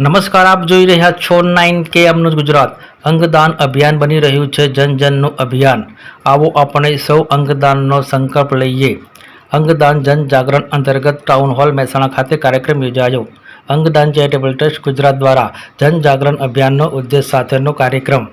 નમસ્કાર, આપ જોઈ રહ્યા છો નાઇન કે એમનું ગુજરાત. અંગદાન અભિયાન બની રહ્યું છે, જન જનનું અભિયાન. આવો આપણે સૌ અંગદાનનો સંકલ્પ લઈએ. અંગદાન જનજાગરણ અંતર્ગત ટાઉન હોલ મહેસાણા ખાતે કાર્યક્રમ યોજાયો. અંગદાન ચેરિટેબલ ટ્રસ્ટ ગુજરાત દ્વારા જનજાગરણ અભિયાનનો ઉદ્દેશ સાથેનો કાર્યક્રમ.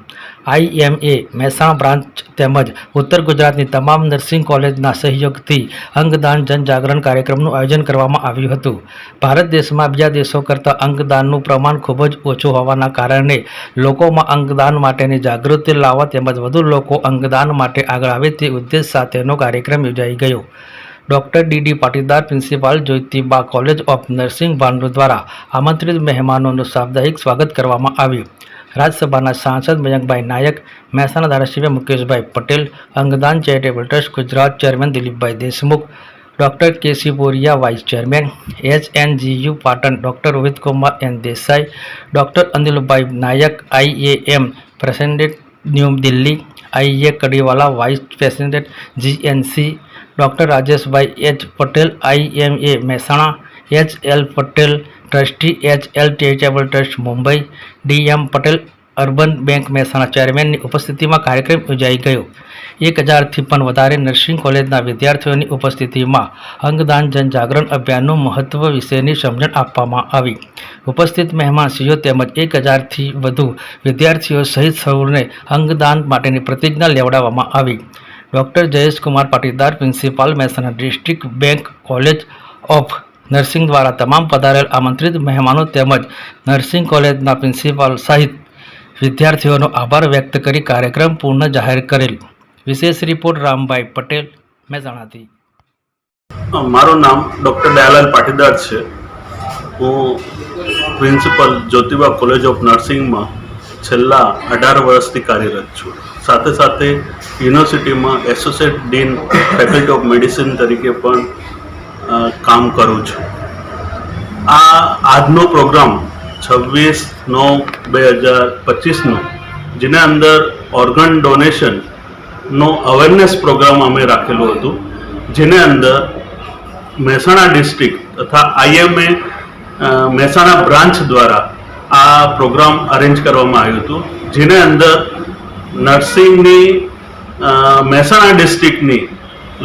આઈએમએ મહેસાણા બ્રાન્ચ તેમજ ઉત્તર ગુજરાતની તમામ નર્સિંગ કોલેજના સહયોગથી અંગદાન જનજાગરણ કાર્યક્રમનું આયોજન કરવામાં આવ્યું હતું. ભારત દેશમાં બીજા દેશો કરતાં અંગદાનનું પ્રમાણ ખૂબ જ ઓછું હોવાના કારણે લોકોમાં અંગદાન માટેની જાગૃતિ લાવવા તેમજ વધુ લોકો અંગદાન માટે આગળ આવે તે ઉદ્દેશ સાથેનો કાર્યક્રમ યોજાઈ ગયો. Doctor DD Patidar principal Jyotiba college of nursing Bhandu દ્વારા આમંત્રિત મહેમાનોનું સાપ્તાહિક સ્વાગત કરવામાં આવ્યું. રાજ્યસભાના સાંસદ મયંકભાઈ નાયક, મહેસાણા ધારાસભ્ય મુકેશભાઈ પટેલ, અંગદાન charitable trust Gujarat chairman Dilipbhai Deshmukh, doctor KC Boria vice chairman, H N GU Patan doctor Rohit Kumar N Desai, doctor Anilbhai Nayak IAM president new Delhi IA Kadiwala vice president GNC doctor Rajeshbhai H Patel IMA Mehsana, H L Patel trustee, H L charitable trust Mumbai DM Patel urban bank Mehsana ચેરમેનની ઉપસ્થિતિમાં કાર્યક્રમ યોજાઈ ગયો. એક હજારથી પણ વધારે nursing કોલેજના વિદ્યાર્થીઓની ઉપસ્થિતિમાં અંગદાન જનજાગરણ અભિયાનનું મહત્વ વિશેની સમજણ આપવામાં આવી. ઉપસ્થિત મહેમાનશ્રીઓ તેમજ એક હજારથી વધુ વિદ્યાર્થીઓ સહિત સૌને અંગદાન માટેની પ્રતિજ્ઞા લેવડાવવામાં આવી. Doctor Jayeshkumar Patidar principal Mehsana district bank college of nursing દ્વારા તમામ પધારેલ આમંત્રિત મહેમાનો તેમજ નર્સિંગ કોલેજના પ્રિન્સિપાલ સહિત વિદ્યાર્થીઓનો આભાર વ્યક્ત કરી કાર્યક્રમ પૂર્ણ જાહેર કરેલ. વિશેષ રિપોર્ટ રામભાઈ પટેલ મહેસાણાથી મારું નામ ડૉક્ટર દયાલાલ પાટીદાર છે. હું પ્રિન્સિપલ જ્યોતિબા કોલેજ ઓફ નર્સિંગમાં છેલ્લા અઢાર વર્ષથી કાર્યરત છું. સાથે સાથે યુનિવર્સિટીમાં associate dean faculty of medicine તરીકે પણ કામ કરું છું. આ આજનો પ્રોગ્રામ છવ્વીસ નવ બે હજાર પચીસનો, જેના અંદર ઓર્ગન ડોનેશનનો અવેરનેસ પ્રોગ્રામ અમે રાખેલું હતું, જેને અંદર મહેસાણા ડિસ્ટ્રિક્ટ તથા આઈએમએ મહેસાણા બ્રાન્ચ દ્વારા આ પ્રોગ્રામ અરેન્જ કરવામાં આવ્યું હતું, જેને અંદર નર્સિંગની મહેસાણા ડિસ્ટ્રિક્ટની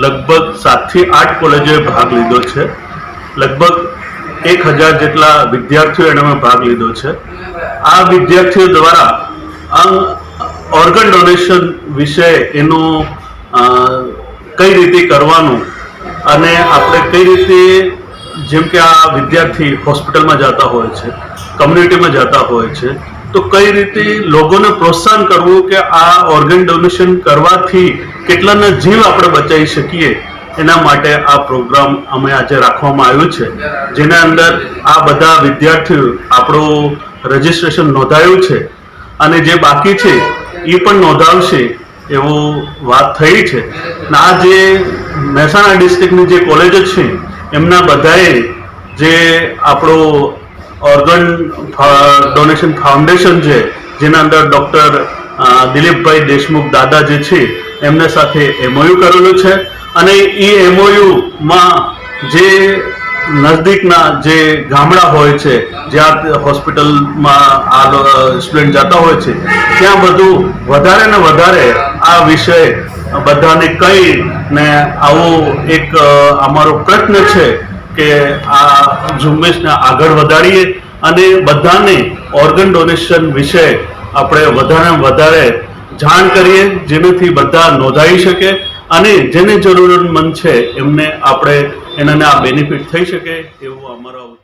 લગભગ સાતથી આઠ કોલેજોએ ભાગ લીધો છે. લગભગ એક હજાર જેટલા વિદ્યાર્થીઓ એનામાં ભાગ લીધો છે. આ વિદ્યાર્થીઓ દ્વારા ઓર્ગન ડોનેશન વિશે એનું કઈ રીતે કરવાનું અને આપણે કઈ રીતે, જેમ કે આ વિદ્યાર્થી હોસ્પિટલમાં જતા હોય છે, કમ્યુનિટીમાં જતા હોય છે તો કઈ રીતે લોકોને પ્રોત્સાહન કરવું કે આ ઓર્ગન ડોનેશન કરવાથી કેટલાના જીવ આપણે બચાવી શકીએ? એના માટે આ પ્રોગ્રામ અમે આજે રાખવામાં આવ્યું છે. જેના અંદર આ બધા વિદ્યાર્થીઓ આપણું રજીસ્ટ્રેશન નોંધાયું છે. અને જે બાકી છે, એ પણ નોંધાવશે એવો વાત થઈ છે. અને આ જે મહેસાણા ડિસ્ટ્રિક્ટની જે કોલેજો છે, એમના બધાએ જે આપણો ઓર્ગન ડોનેશન ફાઉન્ડેશન છે, જેના અંદર ડૉક્ટર દિલીપભાઈ દેશમુખ દાદા જે છે, એમના સાથે એમઓયુ કરેલું છે. અને એ એમઓયુમાં જે નજદીકના જે ગામડા હોય છે, જ્યાં હોસ્પિટલમાં આ સ્ટુડન્ટ જતા હોય છે, ત્યાં બધું વધારે ને વધારે આ વિષય બધાને કહી ને આવો એક અમારો પ્રયત્ન છે કે આ ઝુંબેશને આગળ વધારીએ અને બધાને ઓર્ગન ડોનેશન વિશે આપણે વધારે વધારે જાણ કરીએ, જેનાથી બધા નોંધાઈ શકે અને જેને જરૂરતમંદ છે એમને આપણે, એનાને આ બેનિફિટ થઈ શકે એવું અમારો